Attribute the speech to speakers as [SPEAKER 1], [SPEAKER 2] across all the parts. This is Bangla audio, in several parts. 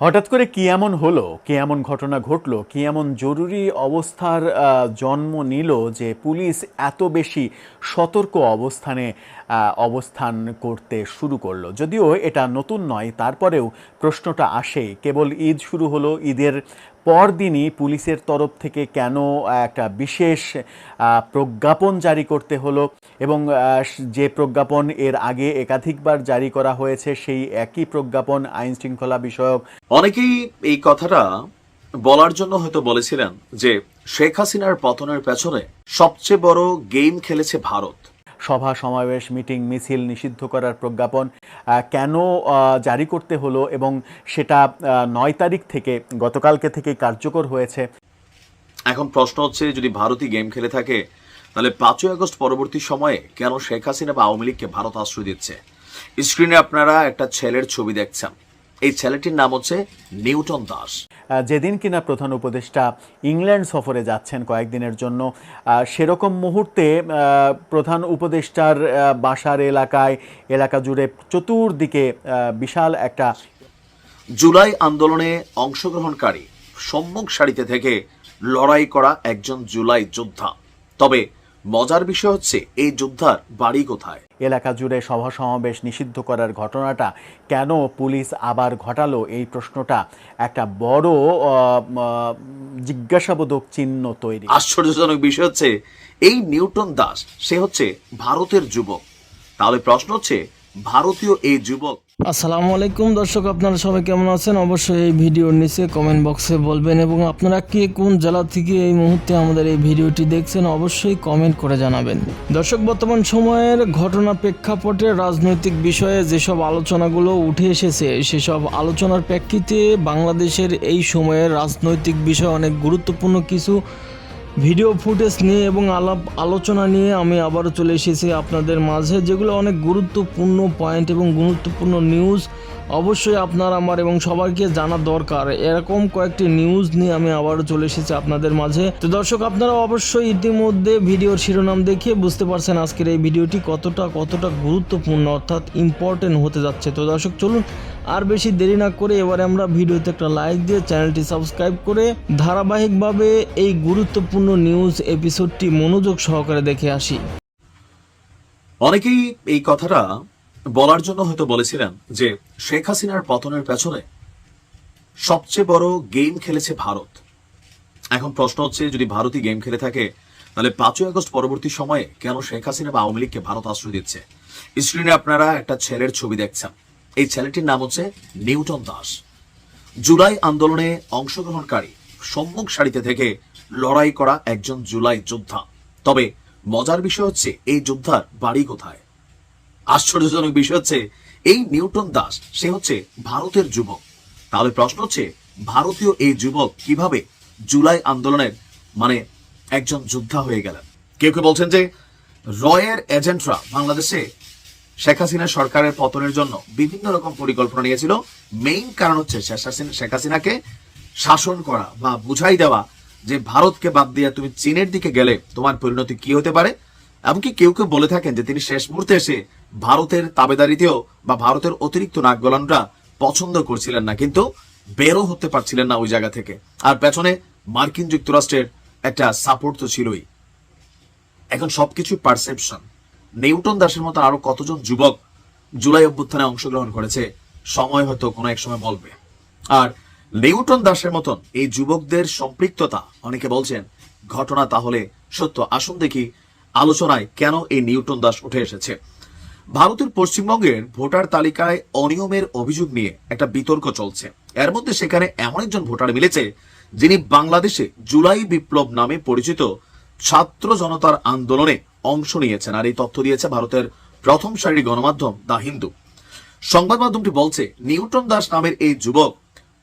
[SPEAKER 1] হঠাৎ করে কি এমন হলো? কি এমন ঘটনা ঘটলো? কি এমন জরুরি অবস্থার জন্ম নিল যে পুলিশ এত বেশি সতর্ক অবস্থানে অবস্থান করতে শুরু করল? যদিও এটা নতুন নয়, তারপরেও প্রশ্নটা আসে। কেবল ঈদ শুরু হলো, ঈদের পরদিনই পুলিশের তরফ থেকে কেন একটা বিশেষ প্রজ্ঞাপন জারি করতে হলো এবং যে প্রজ্ঞাপন এর আগে একাধিকবার জারি করা হয়েছে, সেই একই প্রজ্ঞাপন আইন শৃঙ্খলা বিষয়ক
[SPEAKER 2] অনেকেই এই কথাটা বলার জন্য হয়তো বলেছিলেন যে শেখ হাসিনার পতনের পেছনে সবচেয়ে বড় গেম খেলেছে ভারত।
[SPEAKER 1] সভা, সমাবেশ, মিটিং, মিছিল নিষিদ্ধ করার প্রজ্ঞাপন কেন জারি করতে হলো এবং সেটা নয় তারিখ থেকে, গতকালকে থেকে কার্যকর হয়েছে?
[SPEAKER 2] এখন প্রশ্ন হচ্ছে, যদি ভারতই গেম খেলে থাকে, তাহলে পাঁচই আগস্ট পরবর্তী সময়ে কেন শেখ হাসিনা বা আওয়ামী লীগকে ভারত আশ্রয় দিচ্ছে? স্ক্রিনে আপনারা একটা ছেলের ছবি দেখছেন। এই ছেলেটির নাম হচ্ছে নিউটন দাস।
[SPEAKER 1] যেদিন কিনা প্রধান উপদেষ্টা ইংল্যান্ড সফরে যাচ্ছেন কয়েকদিনের জন্য সেরকম মুহূর্তে প্রধান উপদেষ্টার বাসার এলাকায়, এলাকা জুড়ে চতুর্দিকে বিশাল একটা
[SPEAKER 2] জুলাই আন্দোলনে অংশগ্রহণকারী সম্মুখ সারিতে থেকে লড়াই করা একজন জুলাই যোদ্ধা। তবে মজার বিষয় হচ্ছে এই যোদ্ধার বাড়ি কোথায়?
[SPEAKER 1] এলাকা জুড়ে সভা সমাবেশ নিষিদ্ধ করার ঘটনাটা কেন পুলিশ আবার ঘটালো? এই প্রশ্নটা একটা বড় জিজ্ঞাসাবোধক চিহ্ন তৈরি।
[SPEAKER 2] আশ্চর্যজনক বিষয় হচ্ছে এই নিউটন দাস সে হচ্ছে ভারতের যুবক। তাহলে প্রশ্ন হচ্ছে ভারতীয় এই যুবক।
[SPEAKER 3] আসসালামু আলাইকুম দর্শক, আপনারা সবাই কেমন আছেন? অবশ্যই এই ভিডিওর নিচে কমেন্ট বক্সে বলবেন এবং আপনারা কে কোন জেলা থেকে এই মুহূর্তে আমাদের এই ভিডিওটি দেখছেন অবশ্যই কমেন্ট করে জানাবেন। দর্শক, বর্তমান সময়ের ঘটনা প্রেক্ষাপটে রাজনৈতিক বিষয়ে যেসব আলোচনাগুলো উঠে এসেছে, সেসব আলোচনার প্রেক্ষিতে বাংলাদেশের এই সময়ের রাজনৈতিক বিষয় অনেক গুরুত্বপূর্ণ কিছু ভিডিও ফুটেজ নিয়ে এবং আলাপ আলোচনা নিয়ে আমি আবারও চলে এসেছি আপনাদের মাঝে, যেগুলো অনেক গুরুত্বপূর্ণ পয়েন্ট এবং গুরুত্বপূর্ণ নিউজ অবশ্যই আপনার, আমার এবং সবাইকে জানা দরকার। এরকম কয়েকটি নিউজ নিয়ে আমি আবারও চলে এসেছি আপনাদের মাঝে। তো দর্শক আপনারা অবশ্যই ইতিমধ্যে ভিডিওর শিরোনাম দেখে বুঝতে পারছেন আজকের এই ভিডিওটি কতটা কতটা গুরুত্বপূর্ণ, অর্থাৎ ইম্পর্টেন্ট হতে যাচ্ছে। তো দর্শক, চলুন আর বেশি দেরি না করে এবারে আমরা ভিডিওতে একটা লাইক দিয়ে চ্যানেলটি সাবস্ক্রাইব করে ধারাবাহিকভাবে এই গুরুত্বপূর্ণ নিউজ এপিসোডটি মনোযোগ সহকারে দেখে আসি।
[SPEAKER 2] অনেকেই এই কথাটা বলার জন্য হয়তো বলেছিলেন যে শেখ হাসিনার পতনের পেছনে সবচেয়ে বড় গেম খেলেছে ভারত। এখন প্রশ্ন হচ্ছে, যদি ভারতই গেম খেলে থাকে, তাহলে পাঁচই আগস্ট পরবর্তী সময়ে কেন শেখ হাসিনা বা আওয়ামী লীগকে ভারত আশ্রয় দিচ্ছে? স্ক্রিনে আপনারা একটা ছেলের ছবি দেখছেন। এই ছেলেটির নাম হচ্ছে নিউটন দাস। জুলাই আন্দোলনে অংশগ্রহণকারী সম্মুখ সারিতে থেকে লড়াই করা একজন জুলাই যোদ্ধা। তবে মজার বিষয় হচ্ছে, এই যোদ্ধার বাড়ি কোথায়? আশ্চর্যজনক বিষয় হচ্ছে, এই নিউটন দাস, সে হচ্ছে ভারতের যুবক। তাহলে প্রশ্ন হচ্ছে, ভারতীয় এই যুবক কীভাবে জুলাই আন্দোলনের মানে একজন যোদ্ধা হয়ে গেলেন? কেউ কেউ বলছেন যে, রয়ের এজেন্টরা বাংলাদেশে শেখ হাসিনা সরকারের পতনের জন্য বিভিন্ন রকম পরিকল্পনা নিয়েছিল। মেইন কারণ হচ্ছে শেখ হাসিনাকে শাসন করা বা বুঝাই দেওয়া যে ভারতকে বাদ দিয়ে তুমি চীনের দিকে গেলে তোমার পরিণতি কি হতে পারে? এমনকি কেউ কেউ বলে থাকেন যে তিনি শেষ মুহূর্তে এসে ভারতের তাবেদারিতেও বা ভারতের অতিরিক্ত নাক গলানটা পছন্দ করছিলেন না, কিন্তু বেরো হতে পারছিলেন না ওই জায়গা থেকে। আর পেছনে মার্কিন যুক্তরাষ্ট্রের একটা সাপোর্ট তো ছিলই। এখন সবকিছু পারসেপশন নিউটন দাসের মতো আরও কতজন যুবক জুলাই অভ্যুত্থানে অংশগ্রহণ করেছে? সময় হয়তো কোনো এক সময় বলবে। আর নিউটন দাসের মতন এই যুবকদের সম্পৃক্ততা, অনেকে বলছেন, ঘটনা তাহলে সত্য। আসুন দেখি আলোচনায় কেন এই নিউটন দাস উঠে এসেছে। ভারতের পশ্চিমবঙ্গের ভোটার তালিকায় অনিয়মের অভিযোগ নিয়ে একটা বিতর্ক চলছে। এর মধ্যে সেখানে এমন একজন ভোটার মিলেছে, যিনি বাংলাদেশে জুলাই বিপ্লব নামে পরিচিত ছাত্র জনতার আন্দোলনে অংশ নিয়েছেন আর এই তথ্য দিয়েছে ভারতের প্রথম সারির গণমাধ্যম দা হিন্দু। সংবাদ মাধ্যমটি বলছে, নিউটন দাস নামের এই যুবক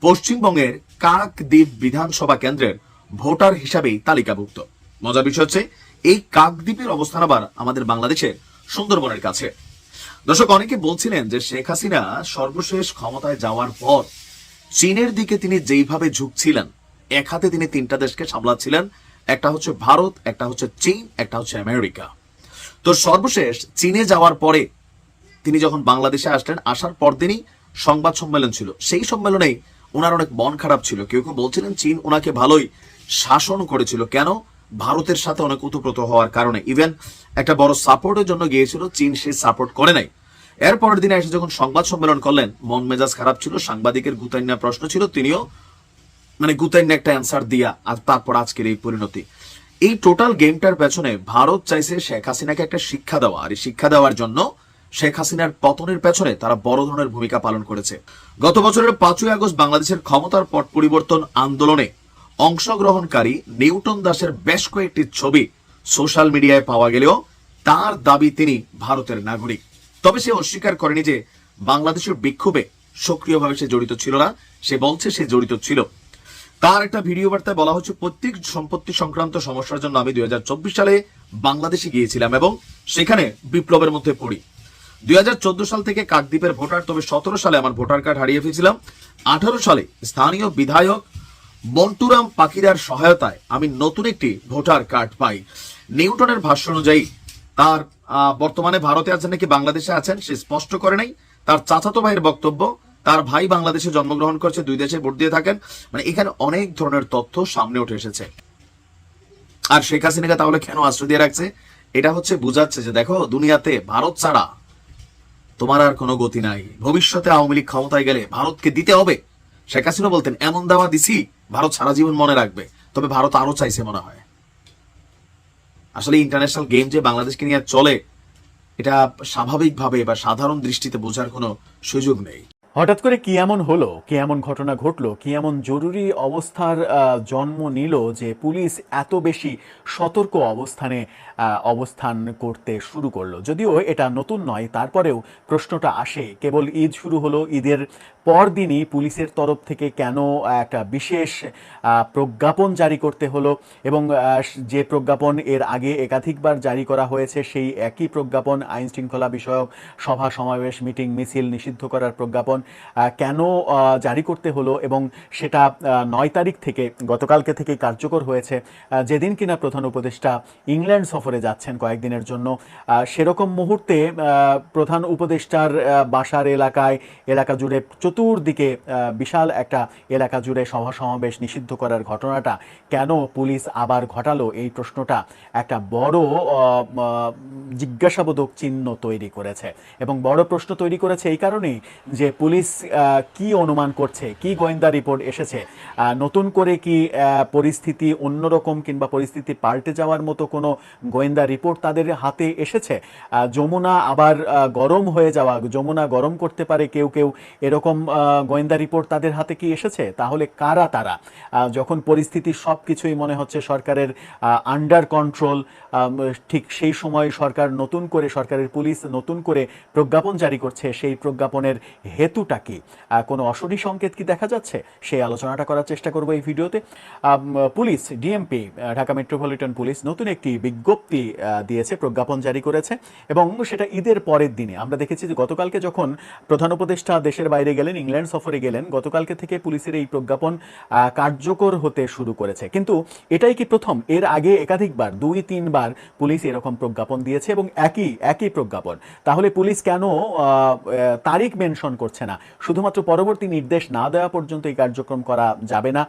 [SPEAKER 2] পশ্চিমবঙ্গের কাকদ্বীপ বিধানসভা কেন্দ্রের ভোটার হিসাবেই তালিকাভুক্ত। মজার বিষয় হচ্ছে, এই কাকদ্বীপের অবস্থান আবার আমাদের বাংলাদেশের সুন্দরবনের কাছে। দর্শক, অনেকে বলছিলেন যে শেখ হাসিনা সর্বশেষ ক্ষমতায় যাওয়ার পর চীনের দিকে তিনি যেইভাবে ঝুঁকছিলেন, এক হাতে তিনি তিনটা দেশকে সামলাচ্ছিলেন একটা হচ্ছে ভারত, একটা হচ্ছে চীন, একটা হচ্ছে আমেরিকা। তো সর্বশেষ, চীনে যাওয়ার পরে তিনি যখন বাংলাদেশে আসলেন, আসার পরদিনই সংবাদ সম্মেলন ছিল। সেই সম্মেলনেই ওনার অনেক মন খারাপ ছিল। কেউ কেউ বলছিলেন, চীন ওনাকে ভালোই শাসন করেছিল। কেন? ভারতের সাথে অনেক উতপ্রত হওয়ার কারণে। ইভেন একটা বড় সাপোর্টের জন্য গিয়েছিল, চীন সে সাপোর্ট করে নাই। এর পরের দিনে এসে যখন সংবাদ সম্মেলন করলেন, মন মেজাজ খারাপ ছিল, সাংবাদিকের গুতাইনা প্রশ্ন ছিল, তিনিও মানে গুতাইনা একটা অ্যান্সার দিয়া আর তারপর আজকের এই পরিণতি। এই টোটাল গেমটার পেছনে ভারত চাইছে শেখ হাসিনাকে একটা শিক্ষা দেওয়া। আর এই শিক্ষা দেওয়ার জন্য শেখ হাসিনার পতনের পেছনে তারা বড় ধরনের ভূমিকা পালন করেছে। গত বছরের পাঁচই আগস্ট বাংলাদেশের ক্ষমতার পট পরিবর্তন আন্দোলনে অংশগ্রহণকারী নিউটন দাসের বেশ কয়েকটি ছবি সোশ্যাল মিডিয়ায় পাওয়া গেলেও তার দাবি তিনি ভারতের নাগরিক। তবে সে অস্বীকার করেনি যে বাংলাদেশের বিক্ষোভে সক্রিয়ভাবে সে জড়িত ছিল না। সে বলছে সে জড়িত ছিল। তার একটা ভিডিও বার্তায় বলা হচ্ছে প্রত্যেক সম্পত্তি সংক্রান্ত সমস্যার জন্য আমি দু হাজার চব্বিশ সালে বাংলাদেশে গিয়েছিলাম এবং সেখানে বিপ্লবের মধ্যে পড়ি। দু হাজার চোদ্দ সাল থেকে কাকদ্বীপের ভোটার, তবে সতেরো সালে আমার ভোটার কার্ড হারিয়ে ফেলেছিলাম। আঠারো সালে স্থানীয় বিধায়ক মন্টুরাম পাখিরার সহায়তায় আমি নতুন একটি ভোটার কার্ড পাই। নিউটনের ভাষ্য অনুযায়ী, তার বর্তমানে ভারতে আছেন নাকি বাংলাদেশে আছেন সে স্পষ্ট করে নাই। তার চাচাতো ভাইয়ের বক্তব্য তার ভাই বাংলাদেশে জন্মগ্রহণ করছে, দুই দেশে ভোট দিয়ে থাকেন। মানে এখানে অনেক ধরনের তথ্য সামনে উঠে এসেছে। আর শেখ হাসিনাকে তাহলে কেন আশ্রয় দিয়ে রাখছে? এটা হচ্ছে বুঝাচ্ছে যে দেখো, দুনিয়াতে ভারত ছাড়া তোমার আর কোনো গতি নাই। ভবিষ্যতে আওয়ামী লীগ ক্ষমতায় গেলে ভারতকে দিতে হবে। শেখ হাসিনা বলতেন, এমন দাওয়া দিছি, ভারত সারা জীবন মনে রাখবে। তবে ভারত আরও চাইছে মনে হয়। আসলে ইন্টারন্যাশনাল গেম যে বাংলাদেশকে নিয়ে চলে, এটা স্বাভাবিকভাবে বা সাধারণ দৃষ্টিতে বোঝার কোনো সুযোগ নেই।
[SPEAKER 1] হঠাৎ করে কি এমন হলো? কি এমন ঘটনা ঘটলো? কি এমন জরুরি অবস্থার জন্ম নিল যে পুলিশ এত বেশি সতর্ক অবস্থানে অবস্থান করতে শুরু করল। যদিও এটা নতুন নয়, তারপরেও প্রশ্নটা আসে। কেবল ঈদ শুরু হলো, ঈদের পরদিনই পুলিশের তরফ থেকে কেন একটা বিশেষ প্রজ্ঞাপন জারি করতে হলো এবং যে প্রজ্ঞাপন এর আগে একাধিকবার জারি করা হয়েছে, সেই একই প্রজ্ঞাপন আইন শৃঙ্খলা বিষয়ক সভা, সমাবেশ, মিটিং, মিছিল নিষিদ্ধ করার প্রজ্ঞাপন কেন জারি করতে হলো এবং সেটা নয় তারিখ থেকে, গতকালকে থেকে কার্যকর হয়েছে। যেদিন কিনা প্রধান উপদেষ্টা ইংল্যান্ড সফরে যাচ্ছেন কয়েকদিনের জন্য। সেরকম মুহূর্তে প্রধান উপদেষ্টার বাসার এলাকায়, এলাকা জুড়ে চতুর্দিকে বিশাল একটা এলাকা জুড়ে সভা সমাবেশ নিষিদ্ধ করার ঘটনাটা কেন পুলিশ আবার ঘটালো, এই প্রশ্নটা একটা বড় জিজ্ঞাসাবোধক চিহ্ন তৈরি করেছে। এবং বড় প্রশ্ন তৈরি করেছে এই কারণেই যে পুলিশ কি অনুমান করছে, কি গোয়েন্দা রিপোর্ট এসেছে নতুন করে কি পরিস্থিতি অন্যরকম কিংবা পরিস্থিতি পাল্টে যাওয়ার মতো কোনো গোয়েন্দা রিপোর্ট তাদের হাতে এসেছে। যমুনা আবার গরম হয়ে যাওয়া, যমুনা গরম করতে পারে কেউ কেউ, এরকম গোয়েন্দা রিপোর্ট তাদের হাতে কি এসেছে? তাহলে কারা তারা? যখন পরিস্থিতি সব কিছুই মনে হচ্ছে সরকারের আন্ডার কন্ট্রোল ঠিক সেই সময় সরকার নতুন করে, সরকারের পুলিশ নতুন করে প্রজ্ঞাপন জারি করছে, সেই প্রজ্ঞাপনের হেতুটা কি? কোনো অশনি সংকেত কি দেখা যাচ্ছে? সেই আলোচনাটা করার চেষ্টা করব এই ভিডিওতে। Police DMP Dhaka metropolitan police, নতুন একটি বিজ্ঞপ্তি আহ, দিয়েছে প্রজ্ঞাপন জারি করেছে এবং সেটা ঈদের পরের দিনে। আমরা দেখেছি যে গতকালকে যখন প্রধান উপদেষ্টা দেশের বাইরে গেলেন ইংল্যান্ড সফরে গেলেন গতকালকে থেকে পুলিশের এই প্রজ্ঞাপন কার্যকর হতে শুরু করেছে। কিন্তু এটাই কি প্রথম? এর আগে একাধিকবার দুই তিনবার পুলিশ এরকম প্রজ্ঞাপন দিয়েছে এবং একই একই প্রজ্ঞাপন। তাহলে পুলিশ কেন তারিখ মেনশন করছে না? শুধুমাত্র পরবর্তী নির্দেশ না দেওয়া পর্যন্ত এই কার্যক্রম করা যাবে না।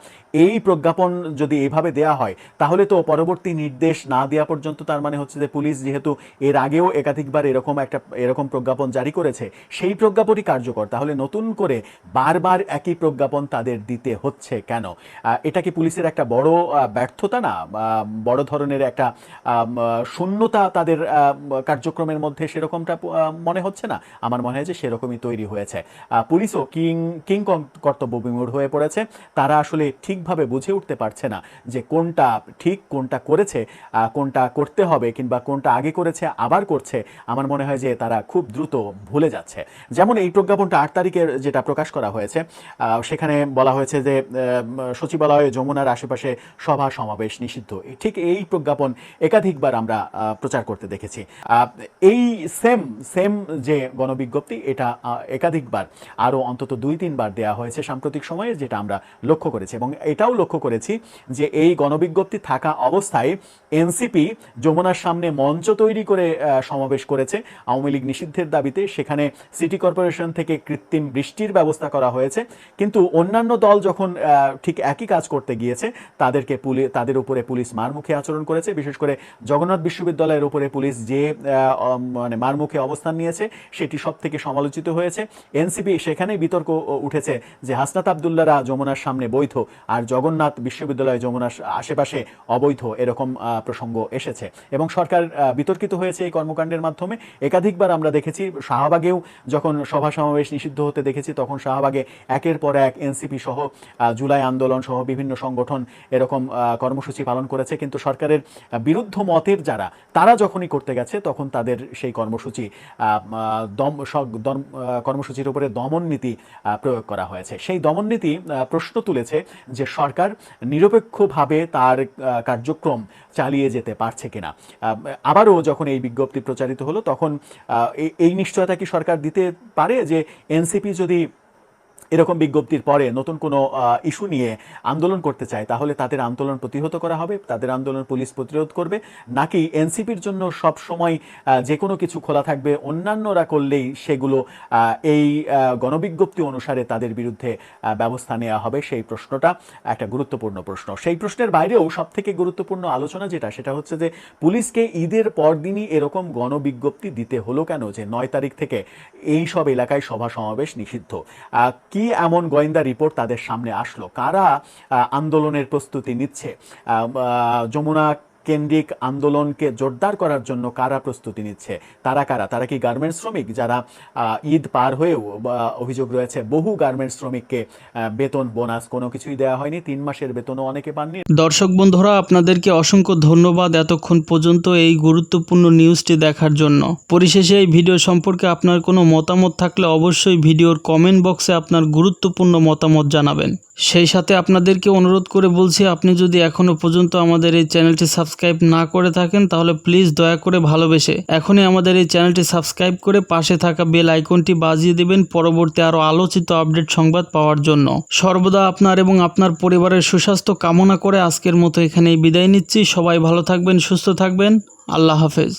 [SPEAKER 1] এই প্রজ্ঞাপন যদি এইভাবে দেয়া হয় তাহলে তো পরবর্তী নির্দেশ না দেওয়া পর্যন্ত তার মানে হচ্ছে যে পুলিশ যেহেতু এর আগেও একাধিকবার এরকম একটা, এরকম প্রজ্ঞাপন জারি করেছে, সেই প্রজ্ঞাপনই কার্যকর। তাহলে নতুন করে বারবার একই প্রজ্ঞাপন তাদের দিতে হচ্ছে কেন? এটা কি পুলিশের একটা বড় ব্যর্থতা না? বড় ধরনের একটা শূন্যতা তাদের কার্যক্রমের মধ্যে সেরকমটা মনে হচ্ছে না? আমার মনে হয় যে সেরকমই তৈরি হয়েছে। পুলিশও কিং কিং কর্ত- কর্তব্য বিমূঢ় হয়ে পড়েছে। তারা আসলে ঠিকভাবে বুঝে উঠতে পারছে না যে কোনটা ঠিক, কোনটা করেছে কোনটা করতে হবে কিংবা কোনটা আগে করেছে, আবার করছে, আমার মনে হয় যে তারা খুব দ্রুত ভুলে যাচ্ছে। যেমন এই প্রজ্ঞাপনটা আট তারিখের যেটা প্রকাশ করা হয়েছে সেখানে বলা হয়েছে যে সচিবালয়ে যমুনার আশেপাশে সভা সমাবেশ নিষিদ্ধ। ঠিক এই প্রজ্ঞাপন একাধিকবার আমরা প্রচার করতে দেখেছি। এই সেম সেম যে গণবিজ্ঞপ্তি, এটা একাধিকবার, আরও অন্তত দুই, তিনবার দেওয়া হয়েছে সাম্প্রতিক সময়ে, যেটা আমরা লক্ষ্য করেছি। এবং এটাও লক্ষ্য করেছি যে এই গণবিজ্ঞপ্তি থাকা অবস্থায় এনসিপি যমুনার সামনে মঞ্চ তৈরি করে সমাবেশ করেছে আওয়ামী লীগ নিষিদ্ধের দাবিতে। সেখানে সিটি কর্পোরেশন থেকে কৃত্রিম বৃষ্টির ব্যবস্থা করা হয়েছে। কিন্তু অন্যান্য দল যখন ঠিক একই কাজ করতে গিয়েছে, তাদেরকে পুলিশ তাদের উপরে পুলিশ মারমুখী আচরণ করেছে। বিশেষ করে জগন্নাথ বিশ্ববিদ্যালয়ের উপরে পুলিশ যে মানে মারমুখী অবস্থান নিয়েছে, সেটি সব থেকে সমালোচিত হয়েছে। এনসিপি সেখানে বিতর্ক উঠেছে যে হাসনাত আবদুল্লারা যমুনার সামনে বৈধ, আর জগন্নাথ বিশ্ববিদ্যালয় যমুনার আশেপাশে অবৈধ, এরকম প্রসঙ্গ এসেছে। এবং সরকার বিতর্কিত হয়েছে এই কর্মকাণ্ডের মাধ্যমে। একাধিকবার আমরা দেখেছি, শাহবাগেও যখন সভা সমাবেশ নিষিদ্ধ হতে দেখেছি, তখন শাহবাগে একের পর এক এনসিপি সহ জুলাই আন্দোলন সহ বিভিন্ন সংগঠন এরকম কর্মসূচি পালন করেছে। কিন্তু সরকারের বিরুদ্ধ মতের যারা, তারা যখনই করতে গেছে, তখন তাদের সেই কর্মসূচি দম দম- কর্মসূচির উপরে দমন নীতি প্রয়োগ করা হয়েছে। সেই দমন নীতি প্রশ্ন তুলেছে যে সরকার নিরপেক্ষভাবে তার কার্যক্রম চালিয়ে যেতে পারছে কিনা। আবারও যখন এই বিজ্ঞপ্তি প্রচারিত হলো, তখন এই- নিশ্চয়তা কি সরকার দিতে পারে যে এনসিপি যদি এরকম বিজ্ঞপ্তির পরে নতুন কোনো ইস্যু নিয়ে আন্দোলন করতে চায়, তাহলে তাদের আন্দোলন প্রতিহত করা হবে, তাদের আন্দোলন পুলিশ প্রতিরোধ করবে, নাকি এনসিপির জন্য সব সময় যে কোনো কিছু খোলা থাকবে, অন্যান্যরা করলেই সেগুলো এই গণবিজ্ঞপ্তি অনুসারে তাদের বিরুদ্ধে ব্যবস্থা নেওয়া হবে, সেই প্রশ্নটা একটা গুরুত্বপূর্ণ প্রশ্ন। সেই প্রশ্নের বাইরেও সব থেকে গুরুত্বপূর্ণ আলোচনা যেটা, সেটা হচ্ছে যে, পুলিশকে ঈদের পরদিনই এরকম গণবিজ্ঞপ্তি দিতে হলো কেন? যে নয় তারিখ থেকে এই সব এলাকায় সভা সমাবেশ নিষিদ্ধ। কি এমন গোয়েন্দা রিপোর্ট তাদের সামনে আসলো? কারা আন্দোলনের প্রস্তুতি নিচ্ছে? যমুনা কেন্দ্রিক আন্দোলনকে জোরদার করার জন্য কারা প্রস্তুতি নিচ্ছে? তারা কারা? তারা কি গার্মেন্টস শ্রমিক যারা ঈদ পার হয়েও অভিযোগ রয়েছে বহু গার্মেন্টস শ্রমিককে বেতন বোনাস কোনো কিছুই দেওয়া হয়নি, তিন মাসের বেতনও অনেকে পাননি।
[SPEAKER 4] দর্শক বন্ধুরা, আপনাদেরকে অসংখ্য ধন্যবাদ এতক্ষণ পর্যন্ত এই গুরুত্বপূর্ণ নিউজটি দেখার জন্য। পরিশেষে এই ভিডিও সম্পর্কে আপনার কোনো মতামত থাকলে অবশ্যই ভিডিওর কমেন্ট বক্সে আপনার গুরুত্বপূর্ণ মতামত জানাবেন। সেই সাথে আপনাদেরকে অনুরোধ করে বলছি, আপনি যদি এখনও পর্যন্ত আমাদের এই চ্যানেলটি সাবস্ক্রাইব না করে থাকেন, তাহলে প্লিজ দয়া করে ভালোবেসে এখনই আমাদের এই চ্যানেলটি সাবস্ক্রাইব করে পাশে থাকা বেল আইকনটি বাজিয়ে দেবেন পরবর্তী আরও আলোচিত আপডেট সংবাদ পাওয়ার জন্য। সর্বদা আপনার এবং আপনার পরিবারের সুস্বাস্থ্য কামনা করে আজকের মতো এখানেই বিদায় নিচ্ছি। সবাই ভালো থাকবেন, সুস্থ থাকবেন। আল্লাহ হাফেজ।